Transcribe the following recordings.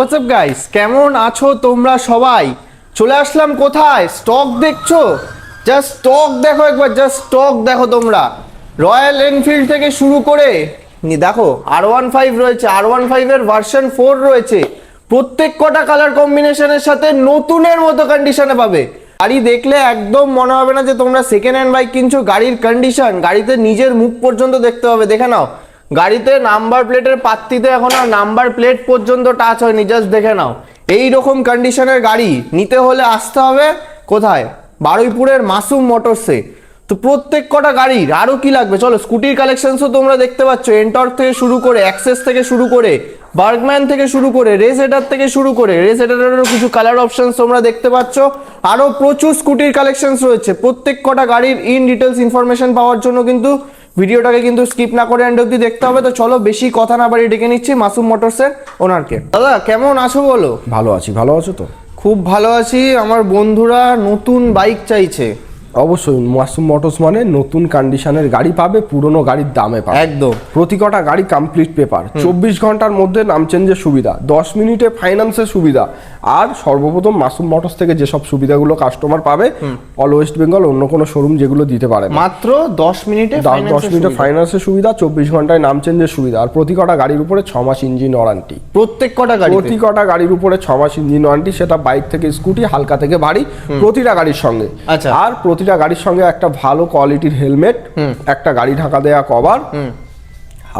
WhatsApp guys কেমন আছো তোমরা সবাই? চলে আসলাম কোথায়? স্টক দেখছ? জাস্ট স্টক দেখো একবার জাস্ট স্টক দেখো তোমরা। রয়্যাল এনফিল্ড থেকে শুরু করে, নি, দেখো আর ওয়ান ফাইভ রয়েছে। আর ওয়ান ফাইভের ভার্সন ফোর রয়েছে। প্রত্যেক কটা কালার কম্বিনেশনের সাথে নতুনের মতো কন্ডিশনে পাবে। গাড়ি দেখলে একদম মনে হবে না যে তোমরা সেকেন্ড হ্যান্ড বাইক কিনছো। গাড়ির কন্ডিশন গাড়িতে নিজের মুখ পর্যন্ত দেখতে হবে। দেখে নাও। গাড়িতে নাম্বার প্লেটের পাত্তিতে এখন আর নাম্বার প্লেট পর্যন্ত টাচ হয়নি জাস্ট দেখে নাও। এই রকম কন্ডিশনের গাড়ি নিতে হলে আসতে হবে কোথায়? বারুইপুরের মাসুম মোটরসে তো প্রত্যেক কটা গাড়ির আরও কি লাগবে? চলো স্কুটির কালেকশনসও তোমরা দেখতে পাচ্ছ। এন্টর থেকে শুরু করে অ্যাক্সেস থেকে শুরু করে বার্গম্যান থেকে শুরু করে রেস এটার থেকে শুরু করে রেস এটারেরও কিছু কালার অপশানস তোমরা দেখতে পাচ্ছ। আরও প্রচুর স্কুটির কালেকশনস রয়েছে। প্রত্যেক কটা গাড়ির ইন ডিটেলস ইনফরমেশন পাওয়ার জন্য কিন্তু ভিডিওটাকে কিন্তু স্কিপ না করে এন্ড অব্দি দেখতে হবে। তো চলো বেশি কথা না বাড়ি ডেকে নিচ্ছি মাসুম মোটরসের ওনারকে। দাদা কেমন আছো বলো? ভালো আছি ভালো আছো তো? খুব ভালো আছি। আমার বন্ধুরা নতুন বাইক চাইছে। অবশ্যই মাসুম মোটরস মানে নতুন কন্ডিশনের গাড়ি পাবে পুরনো গাড়ির দামে পাবে। একদম। প্রতি কটা গাড়ি কমপ্লিট পেপার চব্বিশ ঘণ্টার মধ্যে নাম চেঞ্জের সুবিধা দশ মিনিটে ফাইন্যান্সের সুবিধা। আর সর্বপ্রথম মাসুম মোটরস থেকে যেসব সুবিধাগুলো কাস্টমার পাবে অল ওয়েস্ট বেঙ্গল অন্য কোনো শোরুম যেগুলো দিতে পারে মাত্র দশ মিনিটে দশ মিনিটে ফাইন্যান্সের সুবিধা চব্বিশ ঘন্টায় নাম চেঞ্জের সুবিধা। আর প্রতি কটা গাড়ির উপরে ছ মাস ইঞ্জিন ওয়ারান্টি প্রত্যেক কটা গাড়ি প্রতি কটা গাড়ির উপরে ছ মাস ইঞ্জিন ওয়ারান্টি সেটা বাইক থেকে স্কুটি হালকা থেকে ভারী প্রতিটা গাড়ির সঙ্গে। আচ্ছা। আর প্রতিটা গাড়ির সঙ্গে একটা ভালো কোয়ালিটির হেলমেট একটা গাড়ি ঢাকা দেয়া কভার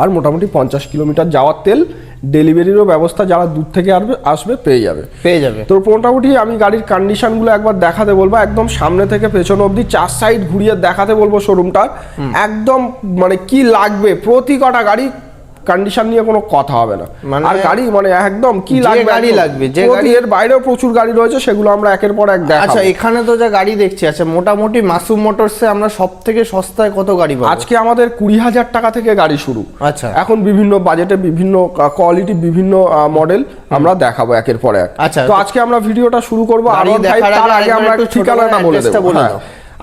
আর মোটামুটি পঞ্চাশ কিলোমিটার যাওয়ার তেল ডেলিভারিরও ব্যবস্থা যারা দূর থেকে আসবে আসবে পেয়ে যাবে। পেয়ে যাবে। তো মোটামুটি আমি গাড়ির কন্ডিশনগুলো একবার দেখাতে বলব একদম সামনে থেকে পেছন অবধি চার সাইড ঘুরিয়ে দেখাতে বলব শোরুমটার একদম মানে কি লাগবে প্রতি কটা গাড়ি কন্ডিশন নিয়ে কোনো কথা হবে না। মানে- আর গাড়ি মানে একদম কি লাগবে গাড়ি লাগবে, যে গাড়ি- এর বাইরেও প্রচুর গাড়ি রয়েছে সেগুলো আমরা একের পর এক দেখাবো। আচ্ছা এখানে তো যা গাড়ি দেখছি আচ্ছা মোটামুটি মাসুম মোটরসে আমরা সব থেকে সস্তায় কত গাড়ি পাবো? আজকে আমাদের কুড়ি হাজার টাকা থেকে গাড়ি শুরু। আচ্ছা। এখন বিভিন্ন বাজেটে বিভিন্ন কোয়ালিটি বিভিন্ন মডেল আমরা দেখাবো একের পর এক। আচ্ছা, তো আজকে আমরা ভিডিওটা শুরু করব আর তার আগে আমরা একটু ঠিকানাটা বলে দেবো।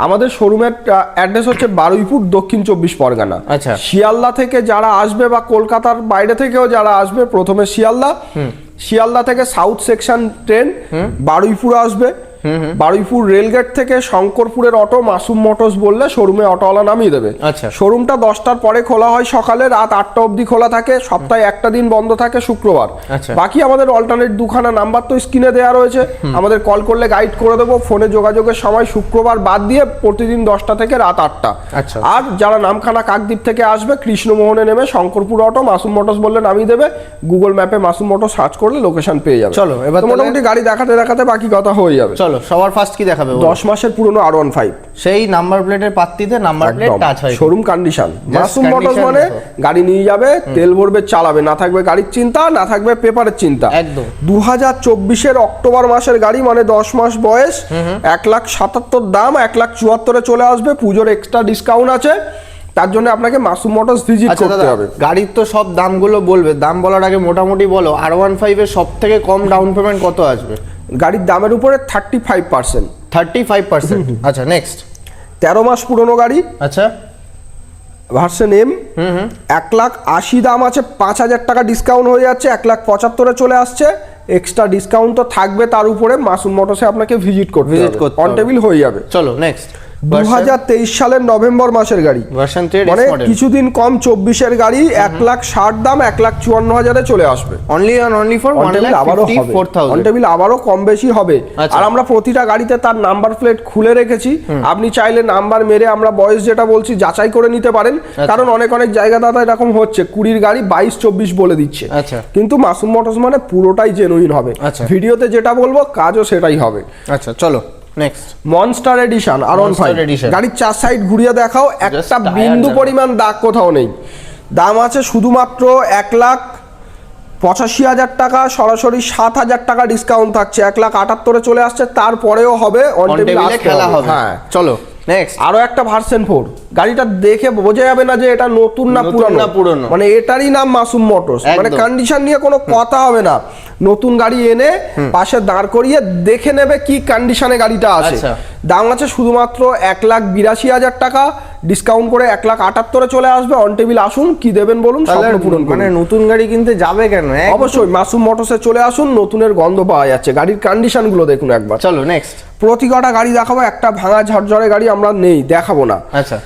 আমাদের শোরুমের অ্যাড্রেস হচ্ছে বারুইপুর দক্ষিণ চব্বিশ পরগনা। আচ্ছা। শিয়ালদা থেকে যারা আসবে বা কলকাতার বাইরে থেকেও যারা আসবে প্রথমে শিয়ালদা। শিয়ালদা থেকে সাউথ সেকশন ট্রেন বারুইপুর আসবে। বারুইপুর রেলগেট থেকে শঙ্করপুরের অটো মাসুম মোটরস বললে শোরুমে অটোওয়ালা নামিয়ে দেবে। আচ্ছা। শোরুমটা দশটার পরে খোলা হয় সকালে রাত আটটা অবধি খোলা থাকে সপ্তাহে একটা দিন বন্ধ থাকে শুক্রবার। আচ্ছা। বাকি আমাদের অল্টারনেট দুখানা নাম্বার তো স্ক্রিনে দেওয়া রয়েছে। আমাদের কল করলে গাইড করে দেবো ফোনে যোগাযোগের সময় শুক্রবার বাদ দিয়ে প্রতিদিন দশটা থেকে রাত আটটা। আচ্ছা। আর যারা নামখানা কাকদ্বীপ থেকে আসবে কৃষ্ণমোহনে নেমে শঙ্করপুর অটো মাসুম মোটরস বললে নামিয়ে দেবে। গুগল ম্যাপে মাসুম মোটর সার্চ করলে লোকেশন পেয়ে যাবে। চলো, এবার মোটামুটি গাড়ি দেখাতে দেখাতে বাকি কথা হয়ে যাবে। চলো সবার ফার্স্ট কি দেখাবে বলো? দশ মাসের পুরনো আর ওয়ান ফাইভ সেই নাম্বার প্লেটের পাত্তিতে নাম্বার প্লেট টাচ হয়। শোরুম কন্ডিশন মাসুম মোটরস মানে গাড়ি নিয়ে যাবে তেল ভরবে চালাবে না থাকবে গাড়ির চিন্তা না থাকবে পেপারের চিন্তা। একদম। দু হাজার চব্বিশের অক্টোবর মাসের গাড়ি মানে দশ মাস বয়স। এক লাখ সাতাত্তর দাম এক লাখ চুয়াত্তরে চলে আসবে। পুজোর এক্সট্রা ডিসকাউন্ট আছে। তার জন্য আপনাকে মাসুম মোটরস ভিজিট করতে হবে। গাড়ির তো সব দামগুলো বলবে। দাম বলার আগে মোটামুটি বলো আর ওয়ান ফাইভের সব থেকে কম ডাউন পেমেন্ট কত আসবে? গাড়ির দামের উপরে thirty five percent thirty five percent আচ্ছা নেক্সট তেরো মাস পুরনো গাড়ি। আচ্ছা। Version M. এক লাখ আশি দাম আছে পাঁচ হাজার টাকা ডিসকাউন্ট হয়ে যাচ্ছে এক লাখ পঁচাত্তরে চলে আসছে। এক্সট্রা ডিসকাউন্ট তো থাকবে তার উপরে মাসুম মোটরসে আপনাকে ভিজিট করতে ভিজিট করতে অন টেবিল হয়ে যাবে। চলো নেক্সট দু হাজার তেইশ সালের নভেম্বর মাসের গাড়ি। মানে কিছুদিন কম চব্বিশের গাড়ি এক লাখ ষাট দাম এক লাখ চুয়ান্ন হাজারে চলে আসবে। অনলি অনলি ফর আবারও অন টেবিল আবারও কম বেশি হবে। আচ্ছা। আর আমরা প্রতিটা গাড়িতে তার নাম্বার প্লেট খুলে রেখেছি। আপনি চাইলে নাম্বার মেরে আমরা বয়স যেটা বলছি যাচাই করে নিতে পারেন। আচ্ছা। কারণ অনেক অনেক জায়গা দাদা এরকম হচ্ছে। কুড়ির গাড়ি বাইশ চব্বিশ বলে দিচ্ছে। আচ্ছা। কিন্তু মাসুম মোটরস মানে পুরোটাই জেনুইন হবে। ভিডিওতে যেটা বলব কাজও সেটাই হবে। আচ্ছা চলো। Next monster edition R one five. গাড়ির চার সাইড ঘুরিয়ে দেখাও একটা বিন্দু পরিমাণ দাগ কোথাও নেই। দাম আছে শুধুমাত্র এক লাখ পঁচাশি হাজার টাকা সরাসরি সাত হাজার টাকা ডিসকাউন্ট থাকছে। এক লাখ আটাত্তরে চলে আসছে তারপরেও হবে খেলা হবে। হ্যাঁ চলো। নেক্সট আরও একটা ভার্সেন ফোর গাড়িটা দেখে বোঝা যাবে না যে এটা নতুন না পুরানো। না পুরনো। মানে এটারই নাম মাসুম মোটরস। মানে। কন্ডিশন নিয়ে কোনো কথা হবে না। নতুন গাড়ি এনে পাশে দাঁড় করিয়ে দেখে নেবে কি কন্ডিশনে গাড়িটা আছে। আচ্ছা। দাম আছে শুধুমাত্র এক লাখ বিরাশি হাজার টাকা। ডিসকাউন্ট করে এক লাখ আটাত্তরে চলে আসবে। অন টেবিল আসুন কি দেবেন বলুন স্বপ্ন পূরণ মানে নতুন গাড়ি কিনতে যাবে কেন? অবশ্যই মাসুম মোটরসে চলে আসুন নতুনের গন্ধ পাওয়া যাচ্ছে। গাড়ির কন্ডিশনগুলো দেখুন একবার। চলো নেক্সট প্রতি কটা গাড়ি দেখাবো একটা ভাঙা ঝরঝরে গাড়ি আমরা নেই দেখাবো না। আচ্ছা।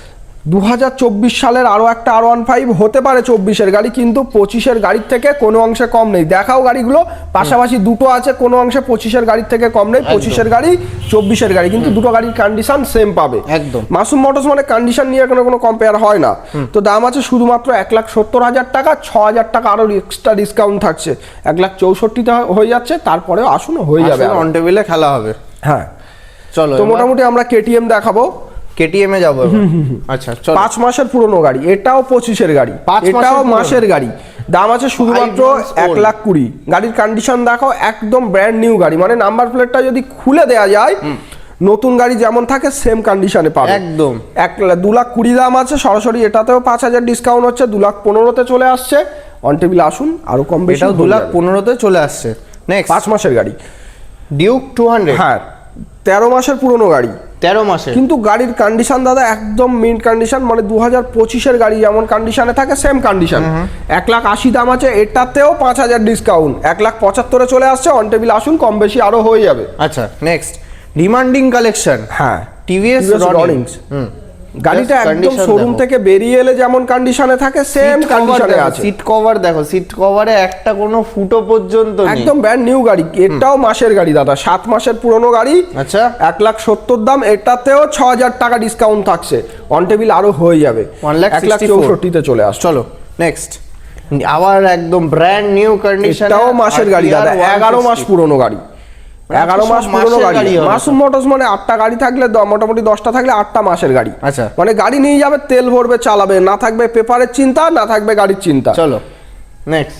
দু হাজার চব্বিশ সালের আরও একটা আর ওয়ান ফাইভ হতে পারে চব্বিশের গাড়ি কিন্তু পঁচিশের গাড়ির থেকে কোনো অংশে কম নেই। দেখাও গাড়িগুলো পাশাপাশি দুটো আছে কোনো অংশে পঁচিশের গাড়ির থেকে কম নেই পঁচিশের গাড়ি চব্বিশের গাড়ি কিন্তু দুটো গাড়ির কন্ডিশন সেম পাবে। একদম। মাসুম মোটরস মানে কন্ডিশন নিয়ে কোনো কোনো কম্পেয়ার হয় না। তো দাম আছে শুধুমাত্র এক লাখ সত্তর হাজার টাকা ছ হাজার টাকা আরও এক্সট্রা ডিসকাউন্ট থাকছে। এক লাখ চৌষট্টিতে হয়ে যাচ্ছে তারপরেও আসুন হয়ে যাবে। অন টেবিলে খেলা হবে। হ্যাঁ। চলো তো মোটামুটি আমরা কেটিএম দেখাবো। কেটিএম এ যাব। আচ্ছা পাঁচ মাসের পুরনো গাড়ি এটাও পঁচিশের গাড়ি। এটাও মাসের গাড়ি। দাম আছে শুধুমাত্র এক লাখ কুড়ি। গাড়ির কন্ডিশন দেখো একদম ব্র্যান্ড নিউ গাড়ি। মানে নাম্বার প্লেটটা যদি খুলে দেওয়া যায় নতুন গাড়ি যেমন থাকে সেম কন্ডিশনে পাবে। একদম। এক দু লাখ কুড়ি দাম আছে সরাসরি এটাতেও পাঁচ হাজার ডিসকাউন্ট হচ্ছে দু লাখ পনেরোতে চলে আসছে। অন টেবিল আসুন আরও কম বেশি দু লাখ। পনেরোতে চলে আসছে। নেক্সট পাঁচ মাসের গাড়ি। ডিউক টু হান্ড্রেড হ্যাঁ তেরো মাসের পুরনো গাড়ি। তেরো মাসে। কিন্তু গাড়ির কন্ডিশন দাদা একদম মিন্ট কন্ডিশন মানে দু হাজার পঁচিশের গাড়ি যেমন কন্ডিশনে থাকে সেম কন্ডিশন এক লাখ আশি দাম আছে এটাতেও পাঁচ হাজার ডিসকাউন্ট এক লাখ পঁচাত্তরে চলে আসছে অন টেবিল আসুন কম বেশি আরও হয়ে যাবে। আচ্ছা নেক্সট ডিমান্ডিং কালেকশন হ্যাঁ। টিভিএস রনিংস। গাড়িটা একদম শোরুম থেকে বেরিয়ে এলে যেমন কন্ডিশনে থাকে সেম কন্ডিশনে আছে। সিট কভার দেখো সিট কভারে একটা কোনো ফুটো পর্যন্ত নেই। একদম ব্র্যান্ড নিউ গাড়ি এটাও মাসের গাড়ি দাদা। সাত মাসের পুরনো গাড়ি আচ্ছা। এক লাখ সত্তর দাম এটাতেও ছ হাজার টাকা ডিসকাউন্ট থাকছে। অন টেবিল আরও হয়ে যাবে। এক লাখ 64 চৌষট্টিতে চলে আসছে। চলো নেক্সট আবার একদম ব্র্যান্ড নিউ কন্ডিশন এটাও মাসের গাড়ি দাদা। এগারো মাস পুরনো গাড়ি। এগারো মাস পুরোনো গাড়ি মাসুম মোটরস মানে আটটা গাড়ি থাকলে মোটামুটি দশটা থাকলে আটটা মাসের গাড়ি। আচ্ছা। মানে গাড়ি নিয়ে যাবে তেল ভরবে চালাবে না থাকবে পেপারের চিন্তা না থাকবে গাড়ির চিন্তা। চলো নেক্সট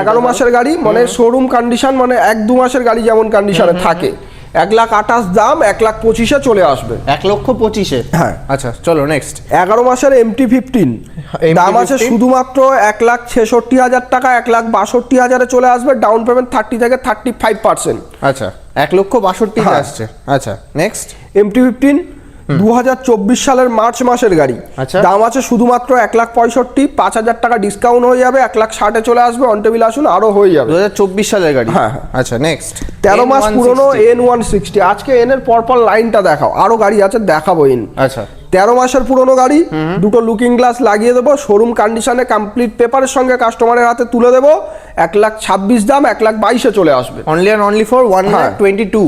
এগারো মাসের গাড়ি মানে শোরুম কন্ডিশন মানে এক দু মাসের গাড়ি যেমন কন্ডিশনে থাকে। এক লাখ আঠাশ দাম এক লাখ পঁচিশে চলে আসবে। এক লক্ষ পঁচিশে? হ্যাঁ। আচ্ছা চলো নেক্সট এগারো মাসের এমটি ফিফটিন দাম আছে শুধুমাত্র এক লাখ ছেষট্টি হাজার টাকা এক লাখ বাষট্টি হাজারে চলে আসবে ডাউন পেমেন্ট থার্টি থেকে থার্টি ফাইভ পার্সেন্ট আচ্ছা এক লক্ষ বাষট্টি হ্যাঁ। আসছে। আচ্ছা নেক্সট এমটি ফিফটিন দু হাজার চব্বিশ সালের মার্চ মাসের গাড়ি। আচ্ছা। দাম আছে শুধুমাত্র এক লাখ পঁয়ষট্টি পাঁচ হাজার টাকা ডিসকাউন্ট হয়ে যাবে এক লাখ ষাটে চলে আসবে অন টেবিল আসুন আরও হয়ে যাবে। দু চব্বিশ সালের গাড়ি। হ্যাঁ, হ্যাঁ। আচ্ছা নেক্সট তেরো মাস পুরনো এন ওয়ান সিক্সটি আজকে এন এর পরপর লাইনটা দেখাও। আরও গাড়ি আছে দেখাবো এন আচ্ছা। তেরো মাসের পুরনো গাড়ি দুটো লুকিং গ্লাস লাগিয়ে দেবো শোরুম কন্ডিশনে কমপ্লিট পেপারের সঙ্গে কাস্টমারের হাতে তুলে দেবো এক লাখ ছাব্বিশ দাম এক লাখ বাইশে চলে আসবে। Only and only for one. Lakh twenty two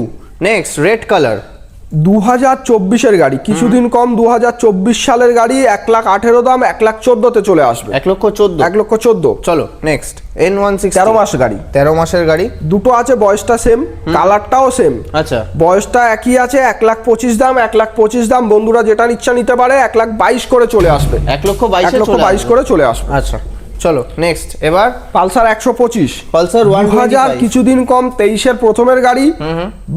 next red colour দু হাজার চব্বিশের গাড়ি। কিছুদিন কম দু হাজার চব্বিশ সালের গাড়ি এক লাখ আঠেরো দাম এক লাখ চোদ্দতে চলে আসবে। এক লক্ষ চোদ্দ? এক লক্ষ চোদ্দ। চলো নেক্সট এন ওয়ান সিক্স তেরো মাস গাড়ি। তেরো মাসের গাড়ি? দুটো আছে বয়সটা সেম কালারটাও সেম আচ্ছা। বয়সটা একই আছে এক লাখ পঁচিশ দাম এক লাখ পঁচিশ দাম। বন্ধুরা যেটা ইচ্ছা নিতে পারে এক লাখ বাইশ করে চলে আসবে। এক লক্ষ এক বাইশে লক্ষ বাইশ করে চলে আসবে। আচ্ছা। চলো নেক্সট এবার? পালসার একশো পঁচিশ। পালসার ওয়ান হাজার কিছুদিন কম তেইশের প্রথমের গাড়ি।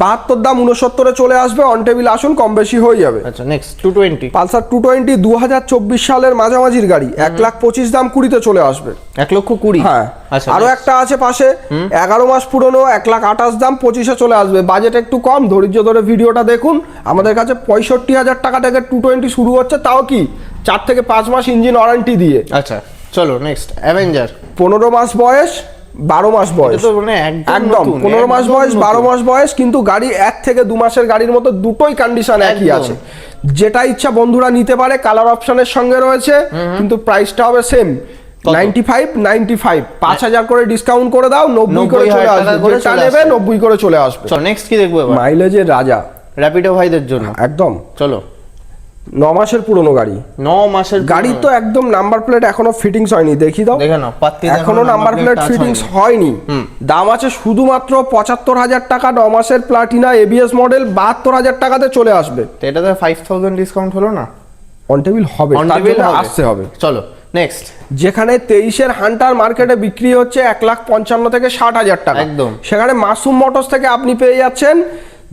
বাহাত্তর দাম উনসত্তরে চলে আসবে অন টেবিল আসুন কম বেশি হয়ে যাবে। আচ্ছা next two twenty Pulsar two twenty দু হাজার চব্বিশ সালের মাঝামাঝির গাড়ি এক লাখ পঁচিশ দাম কুড়িতে চলে আসবে। এক লক্ষ কুড়ি? হ্যাঁ। আচ্ছা আরও একটা আছে পাশে এগারো মাস পুরনো এক লাখ আঠাশ দাম পঁচিশে চলে আসবে। বাজেট একটু কম ধৈর্য ধরে ভিডিওটা দেখুন। আমাদের কাছে পঁয়ষট্টি হাজার টাকা থেকে টু টোয়েন্টি শুরু হচ্ছে তাও কি? চার থেকে পাঁচ মাস ইঞ্জিন ওয়ারেন্টি দিয়ে। আচ্ছা। চলো নেক্সট অ্যাভেঞ্জার পনেরো মাস বয়স বারো মাস বয়স। মানে একদম পনেরো মাস বয়স বারো মাস বয়স কিন্তু গাড়ি এক থেকে দু মাসের গাড়ির মতো দুটোই কন্ডিশন একই আছে। যেটা ইচ্ছা বন্ধুরা নিতে পারে কালার অপশনের সঙ্গে রয়েছে কিন্তু প্রাইসটা হবে same ninety five ninety five পাঁচ হাজার করে ডিসকাউন্ট করে দাও নব্বই করে 90,000 চলে আসবে। যেটা নেবে নব্বই করে চলে আসবে। নেক্সট কি দেখব মাইলেজের রাজা। র্যাপিডো ভাইদের জন্য। একদম। চলো। ন মাসের পুরনো গাড়ি। ন মাসের গাড়ি তো একদম নাম্বার প্লেট এখনও ফিটিংস হয়নি দেখি দাও। দেখে নাও এখনও নাম্বার প্লেট ফিটিংস হয়নি। দাম আছে শুধুমাত্র পঁচাত্তর হাজার টাকা ন মাসের প্লাটিনা এবিএস মডেল বাহাত্তর হাজার টাকাতে চলে আসবে। এটাতে ফাইভ থাউজেন্ড ডিসকাউন্ট হলো না? অন টেবিল হবে। আসতে হবে। চলো নেক্সট যেখানে তেইশের হান্টার মার্কেটে বিক্রি হচ্ছে এক লাখ পঞ্চান্ন থেকে ষাট হাজার টাকা। একদম। সেখানে মাসুম মোটরস থেকে আপনি পেয়ে যাচ্ছেন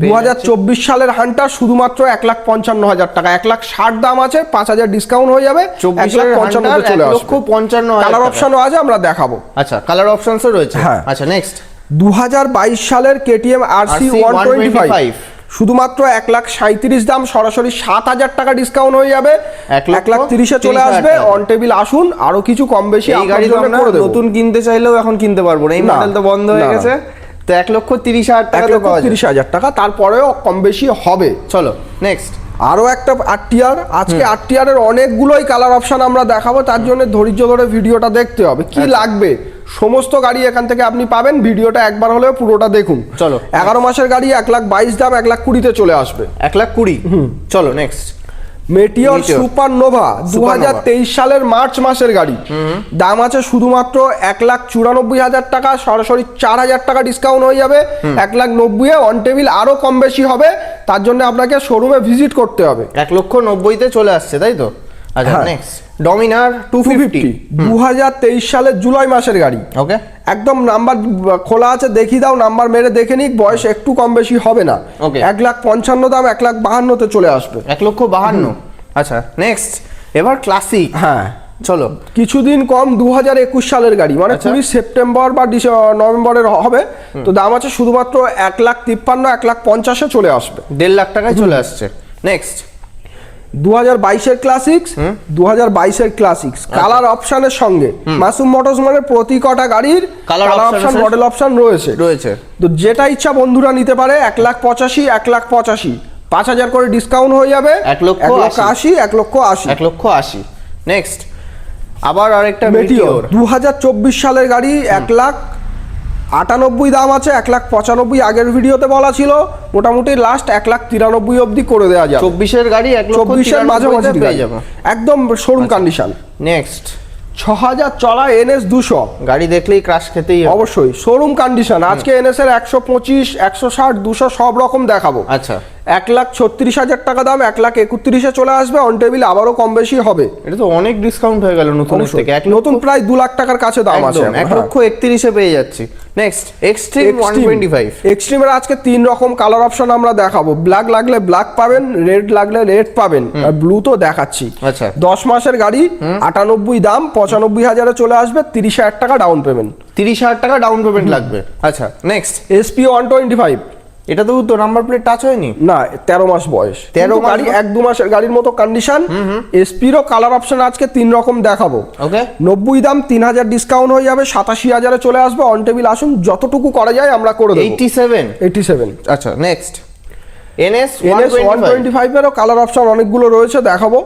দু হাজার চব্বিশ সালের হান্টার শুধুমাত্র এক লাখ পঞ্চান্ন হাজার টাকা এক লাখ ষাট দাম আছে পাঁচ হাজার ডিসকাউন্ট হয়ে যাবে এক লাখ Hunter চলে আসবে। লক্ষ পঞ্চান্ন কালার। অপশনও আছে আমরা দেখাবো। আচ্ছা কালার অপশনসও রয়েছে। হ্যাঁ। আচ্ছা নেক্সট দু সালের KTM RC RC one twenty five শুধুমাত্র এক লাখ সাঁত্রিশ দাম সরাসরি সাত হাজার টাকা ডিসকাউন্ট হয়ে যাবে। এক এক লাখ তিরিশে চলে আসবে অন টেবিল আসুন আরও কিছু কম বেশি এই গাড়ি। নতুন কিনতে চাইলেও এখন কিনতে পারব না এই মডেল তো বন্ধ হয়ে। গেছে। তো এক লক্ষ তিরিশ হাজার এক লক্ষ তিরিশ হাজার টাকা তারপরেও কম বেশি হবে। চলো নেক্সট আরও একটা আরটিআর আজকে আরটিআর এর অনেকগুলোই কালার অপশন আমরা দেখাবো তার জন্য ধৈর্য ধরে ভিডিওটা দেখতে হবে। কি আচ্ছা। লাগবে? সমস্ত গাড়ি এখান থেকে আপনি পাবেন ভিডিওটা একবার হলেও পুরোটা দেখুন। চলো। এগারো মাসের গাড়ি এক লাখ বাইশ দাম এক লাখ কুড়িতে চলে আসবে। এক লাখ কুড়ি? চলো next Meteor Supernova super nova দু হাজার তেইশ সালের মার্চ মাসের গাড়ি। দাম আছে শুধুমাত্র এক লাখ চুরানব্বই হাজার টাকা সরাসরি চার হাজার টাকা ডিসকাউন্ট হয়ে যাবে। এক লাখ নব্বই অন টেবিল আরও কম বেশি হবে। তার জন্য আপনাকে শোরুমে ভিজিট করতে হবে। এক লক্ষ নব্বইতে চলে আসছে তাই তো? আচ্ছা হ্যাঁ। নেক্সট ডমিনার টু ফিফটি দু হাজার তেইশ সালের জুলাই মাসের গাড়ি। ওকে একদম নাম্বার খোলা আছে দেখিয়ে দাও নাম্বার মেরে দেখে নিক বয়স একটু কম বেশি হবে না। Okay. এক লাখ পঞ্চান্ন দাম এক লাখ বাহান্নতে চলে আসবে। এক লক্ষ বাহান্ন। আচ্ছা নেক্সট এবার ক্লাসিক হ্যাঁ। চলো। কিছুদিন কম দু হাজার একুশ সালের গাড়ি। মানে আচ্ছা। কুড়ি সেপ্টেম্বর বা নভেম্বরের হবে। তো দাম আছে শুধুমাত্র এক লাখ তিপ্পান্ন এক লাখ পঞ্চাশে চলে আসবে। দেড় লাখ টাকায় চলে আসছে। নেক্সট দু হাজার বাইশের ক্লাসিক্স দু হাজার বাইশের ক্লাসিক্স। কালার অপশনের সঙ্গে। মাসুম মোটরস মানে প্রতি কটা গাড়ির কালার অপশন মডেল অপশন রয়েছে। রয়েছে। তো যেটা ইচ্ছা বন্ধুরা নিতে পারে এক লাখ পঁচাশি এক লাখ পঁচাশি। পাঁচ হাজার করে ডিসকাউন্ট হয়ে যাবে। এক লক্ষ আশি। এক লক্ষ আশি। এক লক্ষ আশি। নেক্সট আবার আরেকটা মেটিওর দু হাজার চব্বিশ সালের গাড়ি এক লাখ আটানব্বই দাম আছে এক লাখ পঁচানব্বই আগের ভিডিওতে বলা ছিল। মোটামুটি লাস্ট এক লাখ তিরানব্বই অবধি করে দেওয়া যায় চব্বিশের গাড়ি এক চব্বিশের মাঝামাঝি পেয়ে গাড়ি। একদম শোরুম কন্ডিশন নেক্সট ছ হাজার চলা এনএস দুশো। গাড়ি দেখলেই ক্রাশ খেতেই অবশ্যই শোরুম কন্ডিশন আজকে এনএস এর একশো পঁচিশ একশো ষাট দুশো সব রকম দেখাবো। আচ্ছা। এক লাখ ছত্রিশ হাজার টাকা দাম এক লাখ একত্রিশে চলে আসবে অন টেবিল আবারও কম বেশি হবে। এটা তো অনেক ডিসকাউন্ট হয়ে গেল নতুন থেকে। এক নতুন প্রায় দু লাখ টাকার কাছে দাম আছে এক লক্ষ একত্রিশে পেয়ে যাচ্ছি। Next Xtreme one twenty five এক্সট্রিমের আজকে তিন রকম কালার অপশন আমরা দেখাবো। ব্ল্যাক লাগলে ব্ল্যাক পাবেন রেড লাগলে রেড পাবেন। আর ব্লু তো দেখাচ্ছি। আচ্ছা। দশ মাসের গাড়ি আটানব্বই দাম পঁচানব্বই হাজারে চলে আসবে তিরিশ হাজার টাকা ডাউন পেমেন্ট তিরিশ হাজার টাকা ডাউন পেমেন্ট লাগবে। আচ্ছা next SP one twenty five এটা তো তো নাম্বার প্লেট টাচ হয়নি? না তেরো মাস বয়স। 13 তেরো গাড়ি এক দু মাসের গাড়ির মতো কন্ডিশন এসপিরও কালার অপশন আজকে তিন রকম দেখাবো। ওকে। নব্বই দাম তিন হাজার ডিসকাউন্ট হয়ে যাবে সাতাশি হাজারে চলে আসবে অন টেবিল আসুন যতটুকু করা যায় আমরা করে দেবো। এইটি সেভেন এইটি সেভেন আচ্ছা next NS NS one twenty ফাইভেরও colour option অনেকগুলো রয়েছে দেখাবো।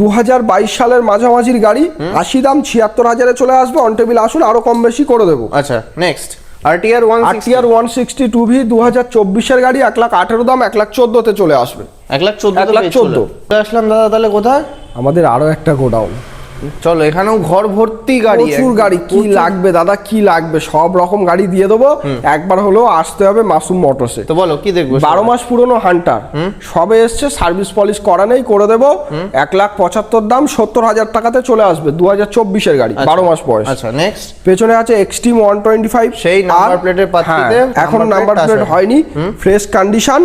দু হাজার বাইশ সালের মাঝামাঝির গাড়ি আশি দাম ছিয়াত্তর হাজারে চলে আসবে অন টেবিল আসুন আরও কম বেশি করে দেবো। আচ্ছা next RTR one RTR one sixty two V দু হাজার চব্বিশের গাড়ি এক লাখ আঠেরো দাম এক লাখ চোদ্দোতে চলে আসবে। এক লাখ চোদ্দ এক লাখ চোদ্দ। আসলাম। দাদা তাহলে কোথায়? আমাদের আরও একটা গোডাউন। চলো এখানেও ঘর ভর্তি গাড়ি প্রচুর গাড়ি কি লাগবে দাদা কি লাগবে? সব রকম গাড়ি দিয়ে দেবো। একবার হলেও আসতে হবে মাসুম মোটরসে। তো বলো কি দেখব বারো মাস পুরনো হান্টার। সবে এসছে সার্ভিস পলিশ করা নেই করে দেবো। এক লাখ পঁচাত্তর দাম সত্তর হাজার টাকাতে চলে আসবে দু হাজার চব্বিশের গাড়ি আচ্ছা। বারো মাস বয়স। আচ্ছা নেক্সট পেছনে আছে এক্সট্রিম ওয়ান টোয়েন্টি ফাইভ সেই number প্লেটের এর এখন নাম্বার প্লেট হয়নি। ফ্রেশ কন্ডিশন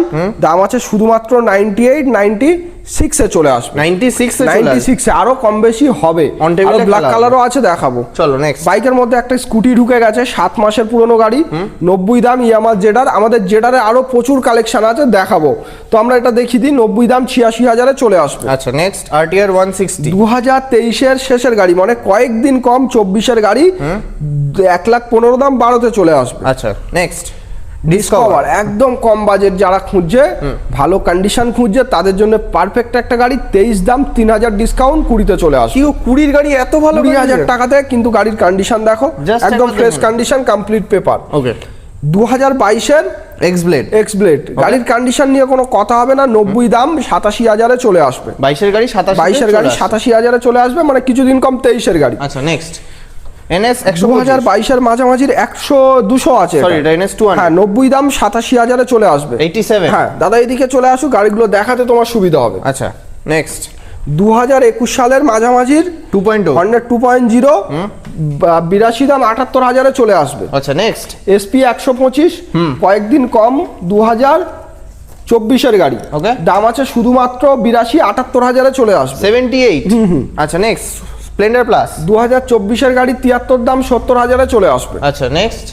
দাম আছে শুধুমাত্র নাইনটি এইট নাইনটি সিক্সে চলে আসবে। নাইনটি সিক্স নাইনটি সিক্সে আরও কম বেশি হবে। On ব্ল্যাক কালারও আছে দেখাবো। চলো নেক্সট বাইকের মধ্যে একটা স্কুটি ঢুকে গেছে সাত মাসের পুরনো গাড়ি। নব্বই দাম ইয়ামার জেডার। আমাদের জেডারে আরও প্রচুর কালেকশন আছে দেখাবো। তো আমরা এটা দেখিয়ে দিই নব্বই দাম ছিয়াশি হাজারে চলে আসবে। আচ্ছা নেক্সট আরটিআর ওয়ান সিক্সটি দু হাজার তেইশের শেষের গাড়ি মানে কয়েকদিন কম চব্বিশের গাড়ি এক লাখ পনেরো দাম বারোতে চলে আসবে। আচ্ছা নেক্সট ডিসকভার একদম কম বাজেট যারা খুঁজছে ভালো কন্ডিশন খুঁজছে তাদের জন্য পারফেক্ট একটা গাড়ি তেইশ দাম তিন হাজার ডিসকাউন্ট কুড়িতে চলে আসবে। কি কুড়ির গাড়ি এত ভালো কুড়ি হাজার টাকাতে কিন্তু গাড়ির কন্ডিশন দেখো একদম fresh condition complete paper okay দু হাজার বাইশের এক্স ব্লেড এক্স ব্লেড গাড়ির কন্ডিশন নিয়ে কোনো কথা হবে না নব্বই দাম সাতাশি হাজারে চলে আসবে। বাইশের গাড়ি সাতাশ বাইশের গাড়ি সাতাশি হাজারে চলে আসবে মানে কিছুদিন কম তেইশের গাড়ি। আচ্ছা নেক্সট এনএস একশো হাজার বাইশের মাঝামাঝির একশো দুশো আছে সরি এটা। এনএস টু হ্যাঁ নব্বই দাম সাতাশি হাজারে চলে আসবে। এইটি সেভেন হ্যাঁ দাদা এদিকে চলে আসুক গাড়িগুলো দেখাতে তোমার সুবিধা হবে। আচ্ছা নেক্সট দু হাজার একুশ সালের মাঝামাঝির two point hundred two point zero বিরাশি দাম আটাত্তর হাজারে চলে আসবে। আচ্ছা নেক্সট এসপি একশো পঁচিশ কয়েকদিন কম দু হাজার চব্বিশের গাড়ি। Okay. দাম আছে শুধুমাত্র বিরাশি আটাত্তর হাজারে চলে আসবে। সেভেন্টি এইট আচ্ছা নেক্সট স্প্লেন্ডার প্লাস দু হাজার চব্বিশের গাড়ি তিয়াত্তর দাম সত্তর হাজারে চলে আসবে। আচ্ছা নেক্সট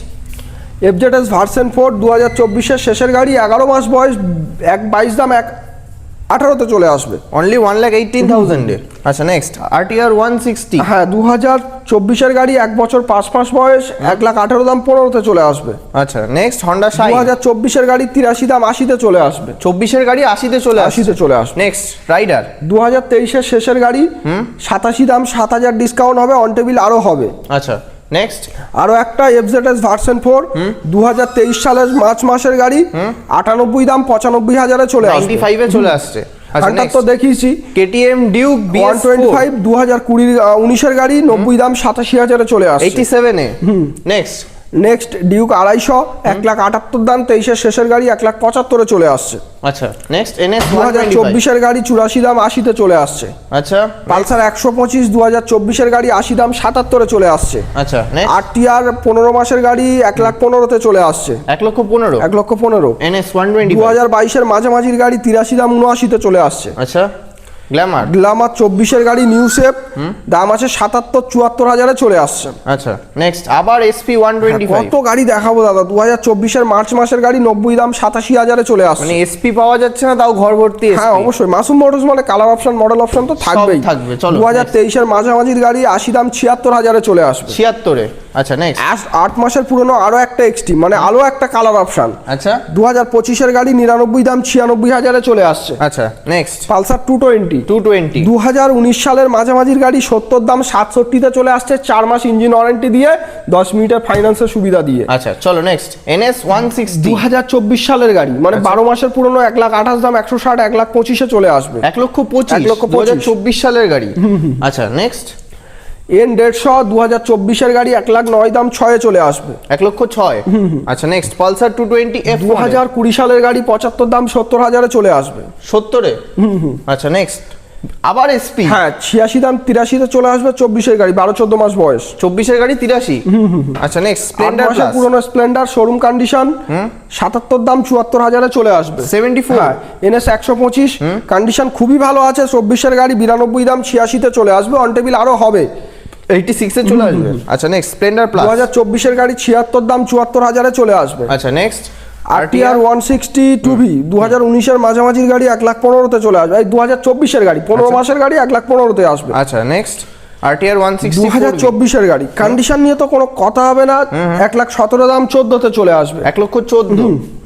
এফজেডএস ভার্সেন ফোর দু হাজার চব্বিশের শেষের গাড়ি এগারো মাস বয়স এক বাইশ দাম এক আঠারোতে চলে আসবে। অনলি ওয়ান লাখ এইটিন থাউজেন্ডে আচ্ছা নেক্সট আর আরটিআর ওয়ান সিক্সটি হ্যাঁ দু হাজার চব্বিশের গাড়ি এক বছর পাঁচ মাস বয়স এক লাখ আঠারো দাম পনেরোতে চলে আসবে। আচ্ছা নেক্সট হন্ডা দু হাজার চব্বিশের গাড়ি তিরাশি দাম আশিতে চলে আসবে। চব্বিশের গাড়ি আশিতে চলে আশিতে চলে আসবে। নেক্সট রাইডার দু হাজার তেইশের শেষের গাড়ি সাতাশি দাম সাত হাজার ডিসকাউন্ট হবে অন টেবিল আরও হবে। আচ্ছা। নেক্সট আরও একটা এফজেডএস ভার্সন ফোর দু হাজার তেইশ সালের মার্চ মাসের গাড়ি আটানব্বই দাম পঁচানব্বই হাজারে চলে আসছে আসবে। ফাইভে চলে আসছে। আচ্ছা হান্টার নেক্সট তো দেখিয়েছি। KTM Duke one twenty five দু হাজার কুড়ির উনিশের গাড়ি নব্বই দাম সাতাশি হাজারে চলে আসছে। এইটি সেভেনে নেক্সট নেক্সট ডিউক আড়াইশো এক লাখ আটাত্তর দাম তেইশের শেষের গাড়ি এক লাখ পঁচাত্তরে চলে আসছে। আচ্ছা নেক্সট এনএস দু হাজার চব্বিশের গাড়ি চুরাশি দাম আশিতে চলে আসছে। আচ্ছা পালসার একশো পঁচিশ দু হাজার চব্বিশের গাড়ি আশি দাম সাতাত্তরে চলে আসছে। আচ্ছা আর টিআর পনেরো মাসের গাড়ি এক লাখ পনেরোতে চলে আসছে। এক লক্ষ পনেরো। এক লক্ষ পনেরো। এনএস ওয়ান টোয়েন্টি দু হাজার বাইশের মাঝামাঝির গাড়ি তিরাশি দাম উনআশিতে চলে আসছে। আচ্ছা। গ্ল্যামার গ্লামার চব্বিশের গাড়ি নিউ সেপ দাম আছে সাতাত্তর চুয়াত্তর হাজারে চলে আসছে। আচ্ছা নেক্সট আবার এসপি ওয়ান টোয়েন্টি কত গাড়ি দেখাবো দাদা? দু হাজার চব্বিশের মার্চ মাসের গাড়ি নব্বই দাম সাতাশি হাজারে চলে আসছে। মানে এসপি পাওয়া যাচ্ছে না তাও ঘর ভর্তি হ্যাঁ অবশ্যই। মাসুম মোটরস মানে কালার অপশন মডেল অপশন তো থাকবেই। থাকবে, চলো, দু হাজার তেইশের মাঝামাঝির গাড়ি আশি দাম ছিয়াত্তর হাজারে চলে আসবে। ছিয়াত্তরে। আচ্ছা নেক্সট আট- মাসের পুরনো আরও একটা এক্সট্রিম মানে আরও একটা কালার অপশন আচ্ছা। দু হাজার পঁচিশের গাড়ি নিরানব্বই দাম ছিয়ানব্বই হাজারে চলে আসছে। আচ্ছা next Pulsar two twenty two twenty দু হাজার উনিশ সালের মাঝামাঝির গাড়ি সত্তর দাম সাতষট্টিতে চলে আসছে চার মাস ইঞ্জিন ওয়ারেন্টি দিয়ে দশ মিনিটের ফাইন্যান্সের সুবিধা দিয়ে। আচ্ছা চলো নেক্সট এনএস ওয়ান সিক্সটি দু হাজার চব্বিশ সালের গাড়ি মানে বারো মাসের পুরনো এক লাখ আঠাশ দাম একশো ষাট এক লাখ পঁচিশে চলে আসবে। এক লক্ষ পঁচিশ। এক লক্ষ। চব্বিশ সালের গাড়ি। আচ্ছা নেক্সট এন দেড়শো দু হাজার চব্বিশের গাড়ি এক লাখ নয় দাম ছয়ে চলে আসবে। এক লক্ষ ছয়? আচ্ছা next Pulsar two twenty F দু হাজার কুড়ি সালের গাড়ি পঁচাত্তর দাম সত্তর হাজারে চলে আসবে। সত্তরে? আচ্ছা নেক্সট আবার এসপি হ্যাঁ ছিয়াশি দাম তিরাশিতে চলে আসবে চব্বিশের গাড়ি বারো চোদ্দ মাস বয়স। চব্বিশের গাড়ি তিরাশি? আচ্ছা নেক্সট স্প্লেন্ডার মাসের পুরনো স্প্লেন্ডার শোরুম কন্ডিশন সাতাত্তর দাম চুয়াত্তর হাজারে চলে আসবে। সেভেন্টি ফোর এনএস একশো পঁচিশ কন্ডিশন খুবই ভালো আছে চব্বিশের গাড়ি বিরানব্বই দাম ছিয়াশিতে চলে আসবে অন টেবিল আরও হবে। এইটি সিক্সে চলে আসবে। আচ্ছা নেক্সট স্প্লেন্ডার দু প্লাস হাজার চব্বিশের গাড়ি ছিয়াত্তর দাম চুয়াত্তর হাজারে চলে আসবে। আচ্ছা next RTR one sixty two V দু হাজার উনিশের মাঝামাঝির গাড়ি এক লাখ পনেরোতে চলে আসবে। এই দু হাজার চব্বিশের গাড়ি পনেরো মাসের গাড়ি এক লাখ পনেরোতে আসবে। আচ্ছা নেক্সট আরটিআর ওয়ান দু হাজার চব্বিশের গাড়ি। কন্ডিশন নিয়ে তো কোনো কথা হবে না। এক লাখ সতেরো দাম চোদ্দতে চলে আসবে। এক লক্ষ চোদ্দ।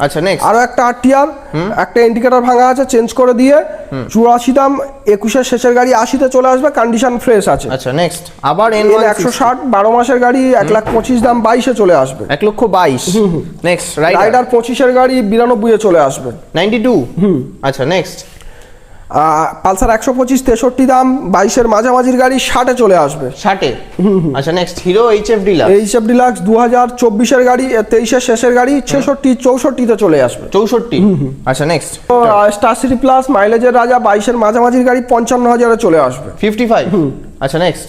আচ্ছা নেক্সট আরও একটা আরটিআর একটা ইন্ডিকেটর ভাঙা আছে চেঞ্জ করে দিয়ে। চুরাশি দাম একুশের শেষের গাড়ি আশিতে চলে আসবে কন্ডিশন ফ্রেশ আছে। আচ্ছা নেক্সট আবার এন একশো ষাট বারো মাসের গাড়ি এক লাখ পঁচিশ দাম বাইশে চলে আসবে। এক লক্ষ বাইশ। নেক্সট রাইডার পঁচিশের গাড়ি বিরানব্বই চলে আসবে। নাইনটি টু আচ্ছা নেক্সট পালসার একশো পঁচিশ তেষট্টি দাম বাইশের মাঝামাঝির গাড়ি ষাটে চলে আসবে। ষাটে? আচ্ছা next Hero H F dealer H F Deluxe দু হাজার চব্বিশের গাড়ি তেইশের শেষের গাড়ি ছেষট্টি চৌষট্টিতে চলে আসবে। চৌষট্টি? আচ্ছা নেক্সট স্টার সিটি প্লাস মাইলেজের রাজা বাইশের মাঝামাঝির গাড়ি পঞ্চান্ন হাজারে চলে আসবে। ফিফটি ফাইভ আচ্ছা নেক্সট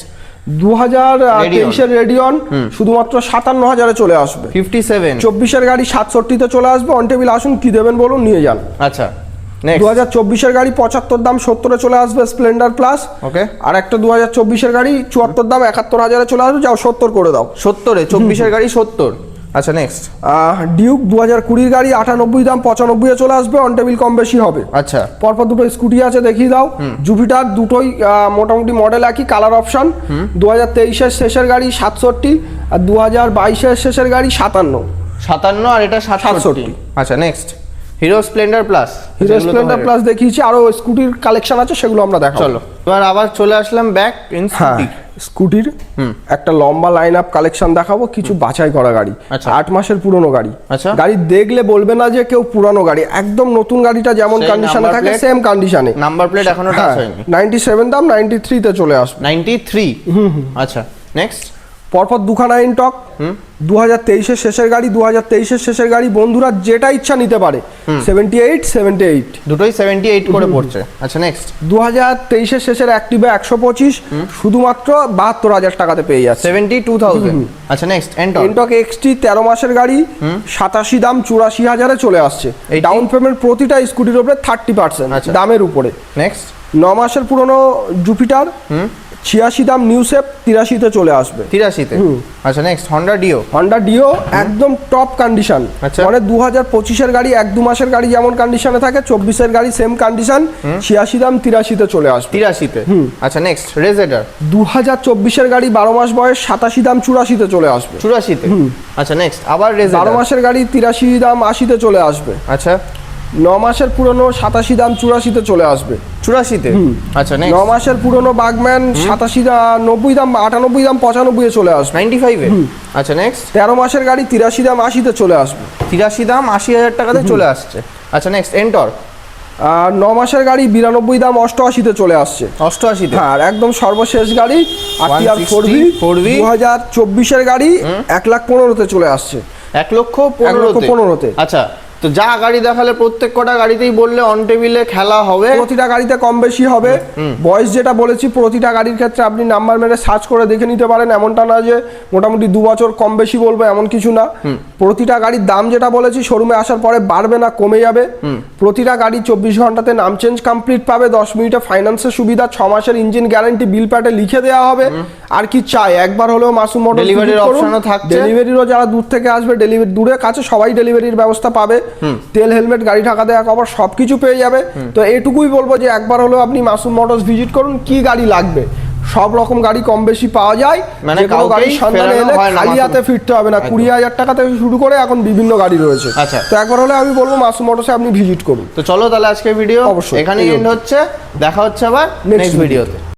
দু হাজার। তেইশের রেডিয়ন শুধুমাত্র সাতান্ন হাজারে চলে আসবে। ফিফটি সেভেন চব্বিশের গাড়ি সাতষট্টিতে চলে আসবে। অন টেবিল আসুন কি দেবেন বলুন নিয়ে যান। আচ্ছা। দু হাজার চব্বিশের গাড়ি পঁচাত্তর দাম সত্তরে চলে আসবে স্প্লেন্ডার প্লাস ওকে আর একটা দু হাজার চব্বিশের গাড়ি চুয়াত্তর দাম একাত্তর হাজারে চলে আসবে যাও সত্তর করে দাও। সত্তরে চব্বিশের গাড়ি সত্তর। আচ্ছা নেক্সট ডিউক দু হাজার কুড়ির গাড়ি আটানব্বই দাম পঁচানব্বই চলে আসবে অন টেবিল কম বেশি হবে। আচ্ছা। পরপর দুটো স্কুটি আছে দেখিয়ে দাও। জুপিটার দুটোই মোটামুটি মডেল একই কালার অপশন দু হাজার তেইশের শেষের গাড়ি সাতষট্টি আর দু হাজার বাইশের শেষের গাড়ি সাতান্ন। সাতান্ন আর এটা সাতষট্টি। আচ্ছা next Hero Splendor plus Hero Splendor plus দেখিয়েছি আরও স্কুটির কালেকশন আছে সেগুলো আমরা দেখাবো। চলো এবার আবার চলে আসলাম ব্যাক ইন স্কুটি স্কুটির একটা লম্বা লাইন আপ কালেকশন দেখাবো কিছু বাছাই করা গাড়ি। আচ্ছা। আট মাসের পুরনো গাড়ি। আচ্ছা। গাড়ি দেখলে বলবে না যে কেউ পুরানো গাড়ি একদম নতুন গাড়িটা যেমন কন্ডিশনে থাকে সেম কন্ডিশনে নাম্বার প্লেট এখনও টাচ হ্যাঁ হয়নি। নাইনটি সেভেন দাম নাইনটি থ্রিতে চলে আসবে। নাইনটি থ্রি আচ্ছা নেক্সট পরপর দুখানা ইনটক দু হাজার তেইশের শেষের গাড়ি দু হাজার তেইশের শেষের গাড়ি বন্ধুরা যেটা ইচ্ছা নিতে পারে। সেভেন্টি এইট সেভেন্টি এইট দুটোই সেভেন্টি এইট করে পড়ছে। আচ্ছা নেক্সট দু হাজার তেইশের শেষের অ্যাক্টিভে একশো পঁচিশ শুধুমাত্র বাহাত্তর হাজার টাকাতে পেয়ে যাচ্ছে। সেভেন্টি টু থাউজেন্ড আচ্ছা নেক্সট এন্টন এনটক এক্সটি তেরো মাসের গাড়ি সাতাশি দাম চুরাশি হাজারে চলে আসছে। এইটি? ডাউন পেমেন্ট প্রতিটা স্কুটির উপরে থার্টি পার্সেন্ট আচ্ছা। দামের উপরে। নেক্সট ন মাসের পুরনো জুপিটার ছিয়াশি দাম নিউ সেপ তিরাশিতে চলে আসবে। তিরাশিতে? আচ্ছা next Honda Dio Honda Dio একদম টপ কন্ডিশন আচ্ছা। মানে দু হাজার পঁচিশের গাড়ি এক দু মাসের গাড়ি যেমন কন্ডিশনে থাকে চব্বিশের গাড়ি সেম কন্ডিশন ছিয়াশি দাম তিরাশিতে চলে আসবে। তিরাশিতে? আচ্ছা নেক্সট রেজেডার দু হাজার চব্বিশের গাড়ি বারো মাস বয়স সাতাশি দাম চুরাশিতে চলে আসবে। চুরাশিতে? আচ্ছা নেক্সট আবার বারো মাসের গাড়ি তিরাশি দাম আশিতে চলে আসবে। আচ্ছা। ন মাসের পুরনো সাতাশি দাম চুরাশিতে চলে আসবে। চুরাশিতে? আচ্ছা ন মাসের পুরনো বাগম্যান সাতাশি দাম নব্বই দাম আটানব্বই দাম পঁচানব্বই চলে আসবে। নাইনটি ফাইভে আচ্ছা নেক্সট তেরো মাসের গাড়ি তিরাশি দাম আশিতে চলে আসবে। তিরাশি দাম আশি হাজার টাকাতে চলে আসছে। আচ্ছা নেক্সট এন্টর আর ন মাসের গাড়ি বিরানব্বই দাম অষ্টআশিতে চলে আসছে। অষ্টআশিতে? হ্যাঁ আর একদম সর্বশেষ গাড়ি আরটিআর 160 ফোর ভি দু হাজার চব্বিশের গাড়ি এক লাখ পনেরোতে চলে আসছে। এক লক্ষ পনেরোতে। আচ্ছা তো যা গাড়ি দেখালে প্রত্যেক কটা গাড়িতেই বললে অন টেবিলে খেলা হবে। প্রতিটা গাড়িতে কম বেশি হবে। বয়স যেটা বলেছি প্রতিটা গাড়ির ক্ষেত্রে আপনি নাম্বার মেরে সার্চ করে দেখে নিতে পারেন। এমনটা না যে মোটামুটি দু বছর কম বেশি বলব এমন কিছু না। প্রতিটা গাড়ির দাম যেটা বলেছি শোরুমে আসার পরে বাড়বে না কমে যাবে। প্রতিটা গাড়ি চব্বিশ ঘন্টাতে নাম চেঞ্জ কমপ্লিট পাবে দশ মিনিটে ফাইন্যান্সের সুবিধা ছ মাসের ইঞ্জিন গ্যারান্টি বিল প্যাটে লিখে দেওয়া হবে। আর কি চাই? একবার হলেও মাসুম মোটর ডেলিভারির র option ও থাকছে। ডেলিভারিরও যারা দূর থেকে আসবে ডেলিভারি দূরে কাছে সবাই ডেলিভারির ব্যবস্থা পাবে। তেল হেলমেট গাড়ি ঢাকা দেওয়া কভার সব কিছু পেয়ে যাবে। তো এটুকুই বলব যে একবার হলেও আপনি মাসুম মোটরস ভিজিট করুন কি গাড়ি লাগবে। সব রকম গাড়ি কম বেশি পাওয়া যায়। মানে কোনো কাউকেই সন্ধানে এলে খালি হাতে ফিরতে হবে না। কুড়ি হাজার টাকা থেকে শুরু করে এখন বিভিন্ন গাড়ি রয়েছে। আচ্ছা। তো একবার হলে আমি বলব মাসুম মোটরসে আপনি ভিজিট করুন। তো চলো তাহলে আজকে ভিডিও অবশ্যই। এখানে এন্ড হচ্ছে। দেখা হচ্ছে আবার নেক্সট ভিডিওতে